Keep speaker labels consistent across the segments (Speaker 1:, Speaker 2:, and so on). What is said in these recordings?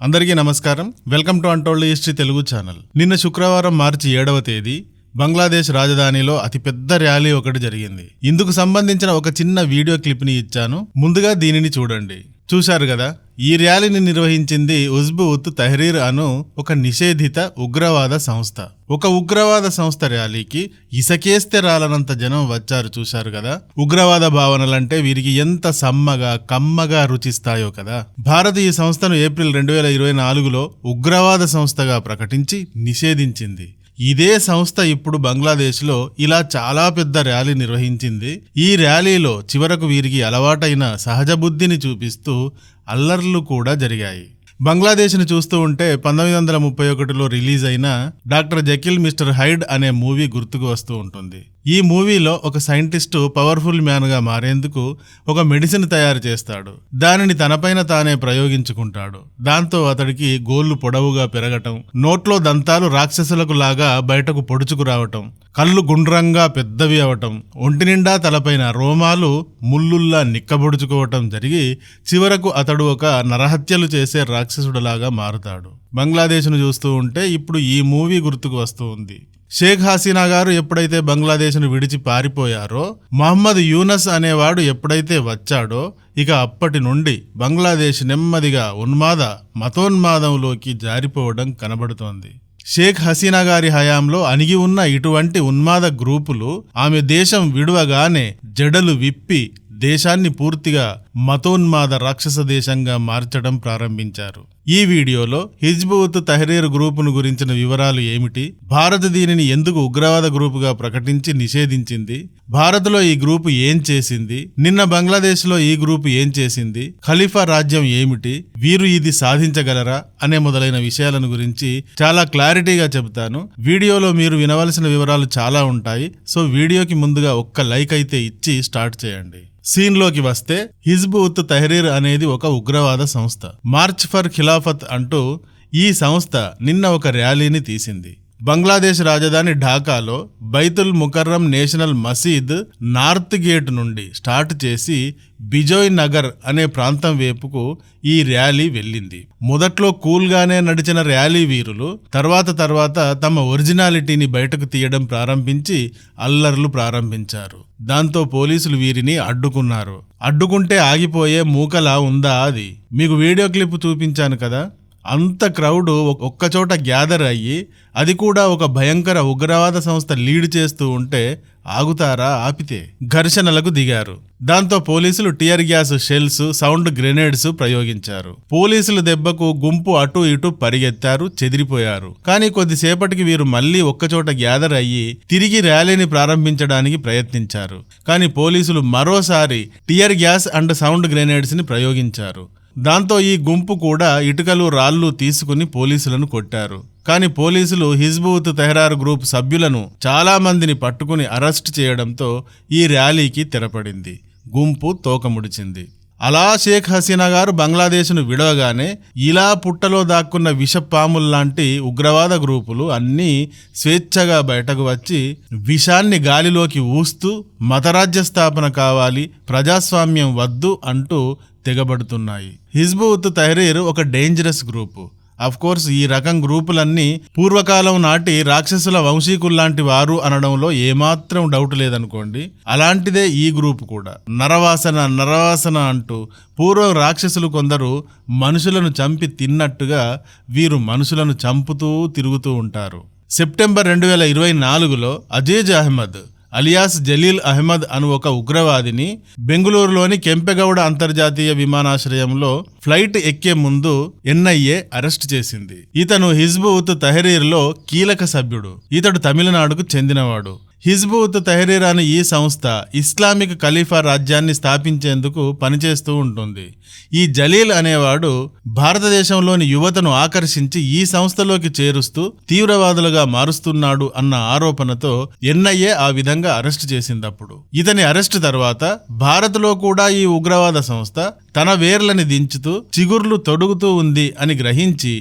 Speaker 1: అందరికీ నమస్కారం. Welcome to untold history Telugu channel. నిన్న శుక్రవారం మార్చి ఏడవ తేదీ బంగ్లాదేశ్ రాజధానిలో అతిపెద్ద ర్యాలీ ఒకటి జరిగింది. ఇందుకు సంబంధించిన ఒక చిన్న వీడియో క్లిప్ని ఇచ్చాను. ముందుగా దీనిని చూడండి. చూశారు కదా ఈ ర్యాలీని నిర్వహించింది ఉజ్బుత్ తహరీర్ అను ఒక నిషేధిత ఉగ్రవాద సంస్థ. ఒక ఉగ్రవాద సంస్థ ర్యాలీకి ఇసకేస్తే రాలనంత జనం వచ్చారు చూశారు కదా ఉగ్రవాద భావనలంటే వీరికి ఎంత సమ్మగా కమ్మగా రుచిస్తాయో కదా. భారత్ ఈ సంస్థను ఏప్రిల్ రెండు వేల ఇరవై నాలుగులో ఉగ్రవాద సంస్థగా ప్రకటించి నిషేధించింది. ఇదే సంస్థ ఇప్పుడు బంగ్లాదేశ్లో ఇలా చాలా పెద్ద ర్యాలీ నిర్వహించింది. ఈ ర్యాలీలో చివరకు వీరికి అలవాటైన సహజ బుద్ధిని చూపిస్తూ అల్లర్లు కూడా జరిగాయి. బంగ్లాదేశ్ని చూస్తూ ఉంటే పంతొమ్మిది వందల ముప్పై ఒకటిలో రిలీజ్ అయిన డాక్టర్ జకిల్ మిస్టర్ హైడ్ అనే మూవీ గుర్తుకు వస్తూ ఉంటుంది. ఈ మూవీలో ఒక సైంటిస్టు పవర్ఫుల్ మ్యాన్గా మారేందుకు ఒక మెడిసిన్ తయారు చేస్తాడు. దానిని తనపైన తానే ప్రయోగించుకుంటాడు. దాంతో అతడికి గోళ్ళు పొడవుగా పెరగటం నోట్లో దంతాలు రాక్షసులకు లాగా బయటకు పొడుచుకు రావటం కళ్ళు గుండ్రంగా పెద్దవి అవటం ఒంటి నిండా తలపైన రోమాలు ముల్లుల్లా నిక్కబొడుచుకోవటం జరిగి చివరకు అతడు ఒక నరహత్యలు చేసే రాక్షసుడిలాగా మారుతాడు. బంగ్లాదేశ్ను చూస్తూ ఉంటే ఇప్పుడు ఈ మూవీ గుర్తుకు వస్తూ ఉంది. షేక్ హసీనా గారు ఎప్పుడైతే బంగ్లాదేశ్ను విడిచి పారిపోయారో మహమ్మద్ యూనస్ అనేవాడు ఎప్పుడైతే వచ్చాడో ఇక అప్పటి నుండి బంగ్లాదేశ్ నెమ్మదిగా ఉన్మాద మతోన్మాదంలోకి జారిపోవడం కనబడుతోంది. షేక్ హసీనా గారి హయాంలో అణిగి ఉన్న ఇటువంటి ఉన్మాద గ్రూపులు ఆమె దేశం విడువగానే జడలు విప్పి దేశాన్ని పూర్తిగా మతోన్మాద రాక్షస దేశంగా మార్చడం ప్రారంభించారు. ఈ వీడియోలో హిజ్బుత్ తహరీర్ గ్రూపును గురించిన వివరాలు ఏమిటి? భారత్ దీనిని ఎందుకు ఉగ్రవాద గ్రూపుగా ప్రకటించి నిషేధించింది? భారత్లో ఈ గ్రూపు ఏం చేసింది? నిన్న బంగ్లాదేశ్లో ఈ గ్రూపు ఏం చేసింది? ఖలీఫా రాజ్యం ఏమిటి? వీరు ఇది సాధించగలరా? అనే మొదలైన విషయాలను గురించి చాలా క్లారిటీగా చెబుతాను. వీడియోలో మీరు వినవలసిన వివరాలు చాలా ఉంటాయి. సో వీడియోకి ముందుగా ఒక్క లైక్ అయితే ఇచ్చి స్టార్ట్ చేయండి. సీన్లోకి వస్తే హిజ్బుత్ తహరీర్ అనేది ఒక ఉగ్రవాద సంస్థ. మార్చ్ ఫర్ ఖిలాఫత్ అంటూ ఈ సంస్థ నిన్న ఒక ర్యాలీని తీసింది. బంగ్లాదేశ్ రాజధాని ఢాకాలో Baitul Mukarram national Masjid north gate నుండి స్టార్ట్ చేసి బిజోయ్ నగర్ అనే ప్రాంతం వైపుకు ఈ ర్యాలీ వెళ్ళింది. మొదట్లో కూల్గానే నడిచిన ర్యాలీ వీరులు తర్వాత తర్వాత తమ ఒరిజినాలిటీని బయటకు తీయడం ప్రారంభించి అల్లర్లు ప్రారంభించారు. దాంతో పోలీసులు వీరిని అడ్డుకున్నారు. అడ్డుకుంటే ఆగిపోయే మూకలా ఉందా అది? మీకు వీడియో క్లిప్ చూపించాను కదా? అంత క్రౌడ్ ఒక్కచోట గ్యాదర్ అయ్యి అది కూడా ఒక భయంకర ఉగ్రవాద సంస్థ లీడ్ చేస్తూ ఉంటే ఆగుతారా ఆపితే? ఘర్షణలకు దిగారు. దాంతో పోలీసులు tear gas shells sound grenades ప్రయోగించారు. పోలీసుల దెబ్బకు గుంపు అటు ఇటు పరిగెత్తారు చెదిరిపోయారు. కానీ కొద్దిసేపటికి వీరు మళ్ళీ ఒక్కచోట గ్యాదర్ అయ్యి తిరిగి ర్యాలీని ప్రారంభించడానికి ప్రయత్నించారు. కానీ పోలీసులు మరోసారి టియర్ గ్యాస్ అండ్ సౌండ్ గ్రెనేడ్స్ని ప్రయోగించారు. దాంతో ఈ గుంపు కూడా ఇటుకలు రాళ్ళు తీసుకుని పోలీసులను కొట్టారు. కానీ పోలీసులు హిజ్బూత్ తెహరార్ గ్రూప్ సభ్యులను చాలా మందిని పట్టుకుని అరెస్ట్ చేయడంతో ఈ ర్యాలీకి తెరపడింది. గుంపు తోకముడిచింది. అలా షేక్ హసీనా గారు బంగ్లాదేశ్ను విడవగానే ఇలా పుట్టలో దాక్కున్న విషపాముల్లాంటి ఉగ్రవాద గ్రూపులు అన్నీ స్వేచ్ఛగా బయటకు వచ్చి విషాన్ని గాలిలోకి ఊస్తూ మతరాజ్య స్థాపన కావాలి ప్రజాస్వామ్యం వద్దు అంటూ తెగబడుతున్నాయి. హిజ్బుత్ తహరీర్ ఒక డేంజరస్ గ్రూపు కోర్స్ ఈ రకం గ్రూపులన్నీ పూర్వకాలం నాటి రాక్షసుల వంశీకుల్లాంటి వారు అనడంలో ఏమాత్రం డౌట్ లేదనుకోండి. అలాంటిదే ఈ గ్రూప్ కూడా. నరవాసన నరవాసన అంటూ పూర్వ రాక్షసులు కొందరు మనుషులను చంపి తిన్నట్టుగా వీరు మనుషులను చంపుతూ తిరుగుతూ ఉంటారు. సెప్టెంబర్ రెండు వేల ఇరవై నాలుగులో అజేజ్ అహ్మద్ అలియాస్ జలీల్ అహ్మద్ అను ఒక ఉగ్రవాదిని బెంగళూరులోని కెంపెగౌడ అంతర్జాతీయ విమానాశ్రయంలో ఫ్లైట్ ఎక్కే ముందు ఎన్ఐఏ అరెస్ట్ చేసింది. ఇతను హిజ్బుత్ తహరీర్లో కీలక సభ్యుడు. ఇతడు తమిళనాడుకు చెందినవాడు. హిజ్బుత్ తెహరీర్ అనే ఈ సంస్థ ఇస్లామిక్ ఖలీఫా రాజ్యాన్ని స్థాపించేందుకు పనిచేస్తూ ఉంటుంది. ఈ జలీల్ అనేవాడు భారతదేశంలోని యువతను ఆకర్షించి ఈ సంస్థలోకి చేరుస్తూ తీవ్రవాదులుగా మారుస్తున్నాడు అన్న ఆరోపణతో ఎన్ఐఏ ఆ విధంగా అరెస్ట్ చేసిందప్పుడు. ఇతని అరెస్ట్ తర్వాత భారత్లో కూడా ఈ ఉగ్రవాద సంస్థ తన వేర్లని దించుతూ చిగుర్లు తొడుగుతూ ఉంది అని గ్రహించి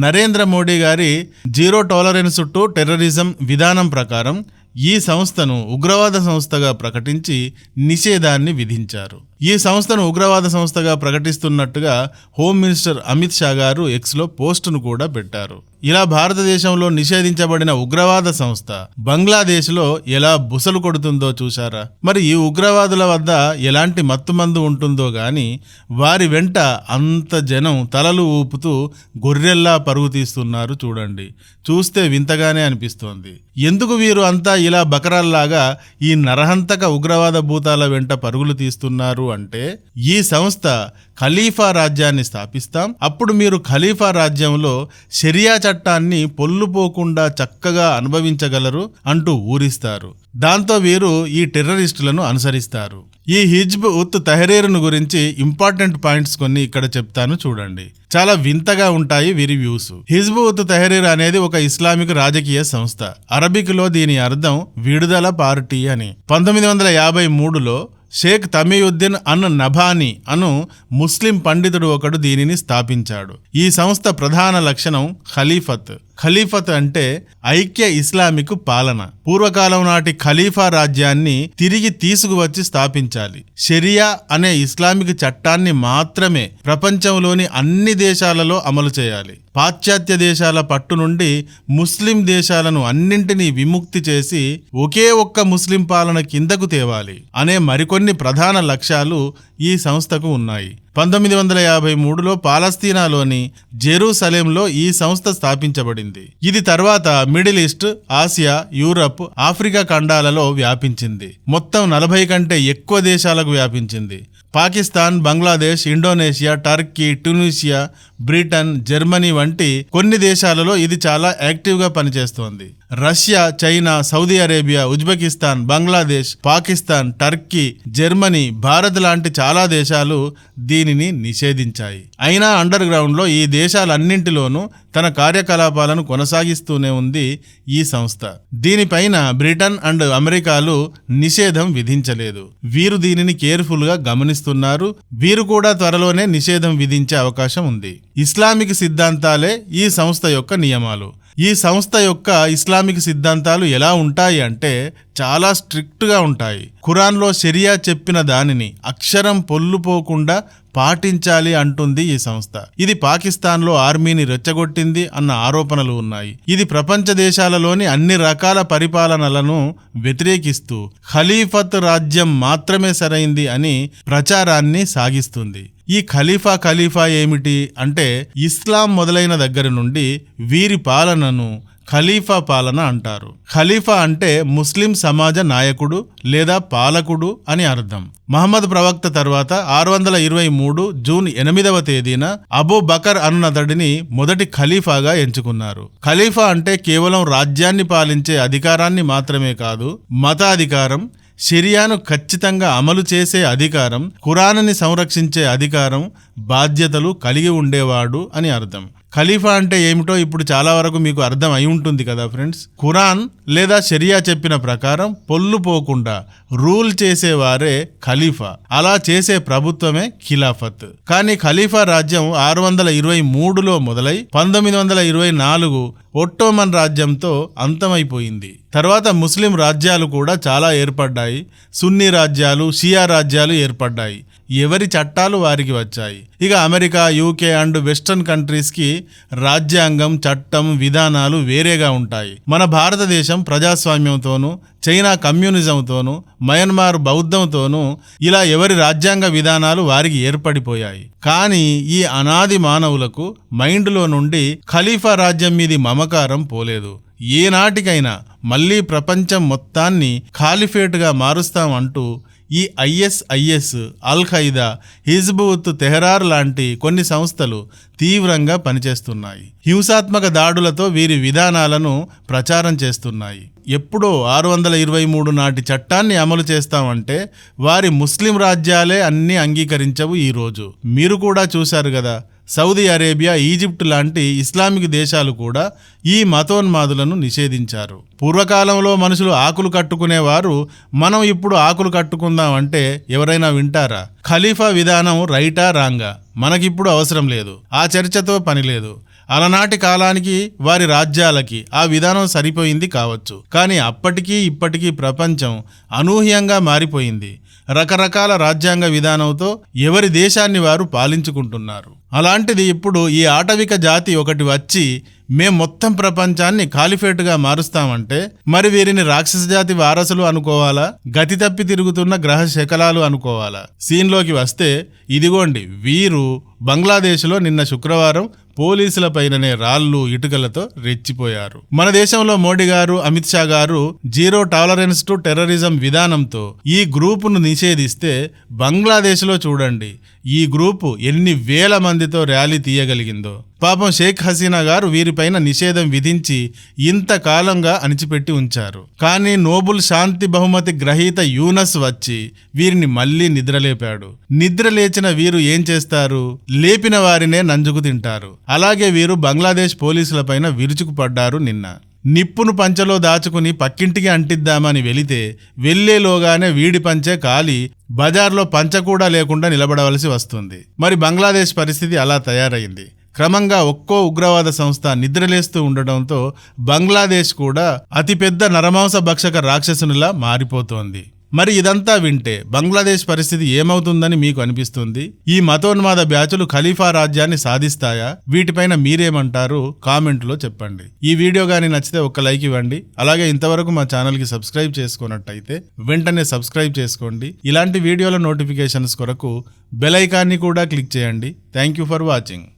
Speaker 1: నరేంద్ర మోడీ గారి జీరో టాలరెన్స్ టు టెర్రరిజం విధానం ప్రకారం ఈ సంస్థను ఉగ్రవాద సంస్థగా ప్రకటించి నిషేధాన్ని విధించారు. ఈ సంస్థను ఉగ్రవాద సంస్థగా ప్రకటిస్తున్నట్టుగా హోమ్ మినిస్టర్ అమిత్ షా గారు ఎక్స్లో పోస్టును కూడా పెట్టారు. ఇలా భారతదేశంలో నిషేధించబడిన ఉగ్రవాద సంస్థ బంగ్లాదేశ్లో ఎలా బుసలు కొడుతుందో చూశారా? మరి ఈ ఉగ్రవాదుల వద్ద ఎలాంటి మత్తుమందు ఉంటుందో గాని వారి వెంట అంత జనం తలలు ఊపుతూ గొర్రెల్లా పరుగు తీస్తున్నారు చూడండి. చూస్తే వింతగానే అనిపిస్తోంది. ఎందుకు వీరు అంతా ఇలా బకరాల్లాగా ఈ నరహంతక ఉగ్రవాద భూతాల వెంట పరుగులు తీస్తున్నారు అంటే ఈ సంస్థ ఖలీఫా రాజ్యాన్ని స్థాపిస్తాం. అప్పుడు మీరు ఖలీఫా రాజ్యంలో షరియా చట్టాన్ని పొల్లుపోకుండా చక్కగా అనుభవించగలరు అంటూ ఊరిస్తారు. దాంతో వీరు ఈ టెర్రరిస్టులను అనుసరిస్తారు. ఈ హిజ్బ్ ఉత్ తహరీర్ను గురించి ఇంపార్టెంట్ పాయింట్స్ కొన్ని ఇక్కడ చెప్తాను చూడండి. చాలా వింతగా ఉంటాయి వీరి వ్యూస్. హిజ్బ్ ఉత్ తహరీర్ అనేది ఒక ఇస్లామిక్ రాజకీయ సంస్థ. అరబిక్లో దీని అర్థం విడుదల పార్టీ అని. పంతొమ్మిది వందల యాభై మూడులో షేక్ తమీయుద్దీన్ అన్ నభాని అను ముస్లిం పండితుడు ఒకడు దీనిని స్థాపించాడు. ఈ సంస్థ ప్రధాన లక్షణం ఖలీఫత్. ఖలీఫత్ అంటే ఐక్య ఇస్లామిక్ పాలన. పూర్వకాలం నాటి ఖలీఫా రాజ్యాన్ని తిరిగి తీసుకువచ్చి స్థాపించాలి. షరియా అనే ఇస్లామిక్ చట్టాన్ని మాత్రమే ప్రపంచంలోని అన్ని దేశాలలో అమలు చేయాలి. పాశ్చాత్య దేశాల పట్టు నుండి ముస్లిం దేశాలను అన్నింటినీ విముక్తి చేసి ఒకే ఒక్క ముస్లిం పాలన కిందకు తేవాలి. అనే మరికొన్ని ప్రధాన లక్ష్యాలు ఈ సంస్థకు ఉన్నాయి. పంతొమ్మిది వందల యాభై మూడులో పాలస్తీనాలోని జెరూసలేంలో ఈ సంస్థ స్థాపించబడింది. ఇది తర్వాత middle east Asia Europe Africa ఖండాలలో వ్యాపించింది. మొత్తం నలభై కంటే ఎక్కువ దేశాలకు వ్యాపించింది. Pakistan Bangladesh Indonesia Turkey Tunisia Britain Germany వంటి కొన్ని దేశాలలో ఇది చాలా యాక్టివ్గా పనిచేస్తోంది. Russia China Saudi Arabia Uzbekistan Bangladesh Pakistan Turkey Germany Bharat లాంటి చాలా దేశాలు దీనిని నిషేధించాయి. అయినా అండర్ గ్రౌండ్లో ఈ దేశాలన్నింటిలోనూ తన కార్యకలాపాలను కొనసాగిస్తూనే ఉంది ఈ సంస్థ. దీనిపైన బ్రిటన్ అండ్ అమెరికాలు నిషేధం విధించలేదు. వీరు దీనిని కేర్ఫుల్గా గమనిస్తున్నారు. వీరు కూడా త్వరలోనే నిషేధం విధించే అవకాశం ఉంది. ఇస్లామిక్ సిద్ధాంతాలే ఈ సంస్థ యొక్క నియమాలు. ఈ సంస్థ యొక్క ఇస్లామిక్ సిద్ధాంతాలు ఎలా ఉంటాయి అంటే చాలా స్ట్రిక్ట్గా ఉంటాయి. ఖురాన్లో షరియా చెప్పిన దానిని అక్షరం పొల్లుపోకుండా పాటించాలి అంటుంది ఈ సంస్థ. ఇది పాకిస్తాన్లో ఆర్మీని రెచ్చగొట్టింది అన్న ఆరోపణలు ఉన్నాయి. ఇది ప్రపంచ దేశాలలోని అన్ని రకాల పరిపాలనలను వ్యతిరేకిస్తూ ఖలీఫత్ రాజ్యం మాత్రమే సరైంది అని ప్రచారాన్ని సాగిస్తుంది. ఈ ఖలీఫా ఖలీఫా ఏమిటి అంటే ఇస్లాం మొదలైన దగ్గర నుండి వీరి పాలనను ఖలీఫా పాలన అంటారు. ఖలీఫా అంటే ముస్లిం సమాజ నాయకుడు లేదా పాలకుడు అని అర్థం. మహమ్మద్ ప్రవక్త తర్వాత ఆరు వందల ఇరవై మూడు జూన్ ఎనిమిదవ తేదీన అబూ బకర్ అన్నతడిని మొదటి ఖలీఫాగా ఎంచుకున్నారు. ఖలీఫా అంటే కేవలం రాజ్యాన్ని పాలించే అధికారాన్ని మాత్రమే కాదు మతాధికారం షరియాను ఖచ్చితంగా అమలు చేసే అధికారం ఖురాన్ని సంరక్షించే అధికారం బాధ్యతలు కలిగి ఉండేవాడు అని అర్థం. ఖలీఫా అంటే ఏమిటో ఇప్పుడు చాలా వరకు మీకు అర్థం అయి ఉంటుంది కదా ఫ్రెండ్స్? ఖురాన్ లేదా షరియా చెప్పిన ప్రకారం పొల్లు పోకుండా రూల్ చేసేవారే ఖలీఫా. అలా చేసే ప్రభుత్వమే ఖిలాఫత్. కానీ ఖలీఫా రాజ్యం ఆరు వందల ఇరవై మూడులో మొదలై పంతొమ్మిది వందల ఇరవై నాలుగు ఒట్టోమన్ రాజ్యంతో అంతమైపోయింది. తర్వాత ముస్లిం రాజ్యాలు కూడా చాలా ఏర్పడ్డాయి. సున్నీ రాజ్యాలు షియా రాజ్యాలు ఏర్పడ్డాయి. ఎవరి చట్టాలు వారికి వచ్చాయి. ఇక అమెరికా యూకే అండ్ వెస్టర్న్ కంట్రీస్కి రాజ్యాంగం చట్టం విధానాలు వేరేగా ఉంటాయి. మన భారతదేశం ప్రజాస్వామ్యంతోనూ చైనా కమ్యూనిజంతోనూ మయన్మార్ బౌద్ధంతోనూ ఇలా ఎవరి రాజ్యాంగ విధానాలు వారికి ఏర్పడిపోయాయి. కానీ ఈ అనాది మానవులకు మైండ్లో నుండి ఖలీఫా రాజ్యం మీది మమకారం పోలేదు. ఏనాటికైనా మళ్ళీ ప్రపంచం మొత్తాన్ని ఖాలిఫేట్గా మారుస్తాం అంటూ ఈ ISIS al Qaeda Hizb ut Tahrir లాంటి కొన్ని సంస్థలు తీవ్రంగా పనిచేస్తున్నాయి. హింసాత్మక దాడులతో వీరి విధానాలను ప్రచారం చేస్తున్నాయి. ఎప్పుడో ఆరు వందల ఇరవై మూడు నాటి చట్టాన్ని అమలు చేస్తామంటే వారి ముస్లిం రాజ్యాలే అన్నీ అంగీకరించవు ఈరోజు మీరు కూడా చూశారు కదా సౌదీ అరేబియా ఈజిప్ట్ లాంటి ఇస్లామిక్ దేశాలు కూడా ఈ మతోన్మాదులను నిషేధించారు. పూర్వకాలంలో మనుషులు ఆకులు కట్టుకునేవారు మనం ఇప్పుడు ఆకులు కట్టుకుందాం అంటే ఎవరైనా వింటారా? ఖలీఫా విధానం రైటా రాంగా? మనకిప్పుడు అవసరం లేదు ఆ చర్చతో పని లేదు. అలనాటి కాలానికి వారి రాజ్యాలకి ఆ విధానం సరిపోయింది కావచ్చు. కానీ అప్పటికీ ఇప్పటికీ ప్రపంచం అనూహ్యంగా మారిపోయింది. రకరకాల రాజ్యాంగ విధానంతో ఎవరి దేశాన్ని వారు పాలించుకుంటున్నారు. అలాంటిది ఇప్పుడు ఈ ఆటవిక జాతి ఒకటి వచ్చి మేం మొత్తం ప్రపంచాన్ని కాలిఫేట్గా మారుస్తామంటే మరి వీరిని రాక్షస జాతి వారసులు అనుకోవాలా? గతి తప్పి తిరుగుతున్న గ్రహ శకలాలు అనుకోవాలా? సీన్లోకి వస్తే ఇదిగోండి వీరు బంగ్లాదేశ్లో నిన్న శుక్రవారం పోలీసుల పైననే రాళ్ళు ఇటుకలతో రెచ్చిపోయారు. మన దేశంలో మోడీ గారు అమిత్ షా గారు జీరో టాలరెన్స్ టు టెర్రరిజం విధానంతో ఈ గ్రూపును నిషేధిస్తే బంగ్లాదేశ్లో చూడండి ఈ గ్రూపు ఎన్ని వేల మందితో ర్యాలీ తీయగలిగిందో. పాపం షేక్ హసీనా గారు వీరిపైన నిషేధం విధించి ఇంతకాలంగా అణిచిపెట్టి ఉంచారు. కానీ నోబుల్ శాంతి బహుమతి గ్రహీత యూనస్ వచ్చి వీరిని మళ్ళీ నిద్రలేపాడు. నిద్ర లేచిన వీరు ఏం చేస్తారు? లేపిన వారినే నంజుకు తింటారు. అలాగే వీరు బంగ్లాదేశ్ పోలీసులపైన విరుచుకుపడ్డారు నిన్న. నిప్పును పంచలో దాచుకుని పక్కింటికి అంటిద్దామని వెళితే వెళ్ళేలోగానే వీడి పంచే కాలి బజార్లో పంచ కూడా లేకుండా నిలబడవలసి వస్తుంది. మరి బంగ్లాదేశ్ పరిస్థితి అలా తయారైంది. క్రమంగా ఒక్కో ఉగ్రవాద సంస్థ నిద్రలేస్తూ ఉండటంతో బంగ్లాదేశ్ కూడా అతిపెద్ద నరమాంస భక్షక రాక్షసునిలా మారిపోతోంది. మరి ఇదంతా వింటే బంగ్లాదేశ్ పరిస్థితి ఏమవుతుందని మీకు అనిపిస్తుంది? ఈ మతోన్మాద బ్యాచులు ఖలీఫా రాజ్యాన్ని సాధిస్తాయా? వీటిపైన మీరేమంటారు? కామెంట్లో చెప్పండి. ఈ వీడియో కానీ నచ్చితే ఒక లైక్ ఇవ్వండి. అలాగే ఇంతవరకు మా ఛానల్కి సబ్స్క్రైబ్ చేసుకున్నట్టయితే వెంటనే సబ్స్క్రైబ్ చేసుకోండి. ఇలాంటి వీడియోల నోటిఫికేషన్స్ కొరకు బెల్ ఐకాన్ని కూడా క్లిక్ చేయండి. Thank you for watching.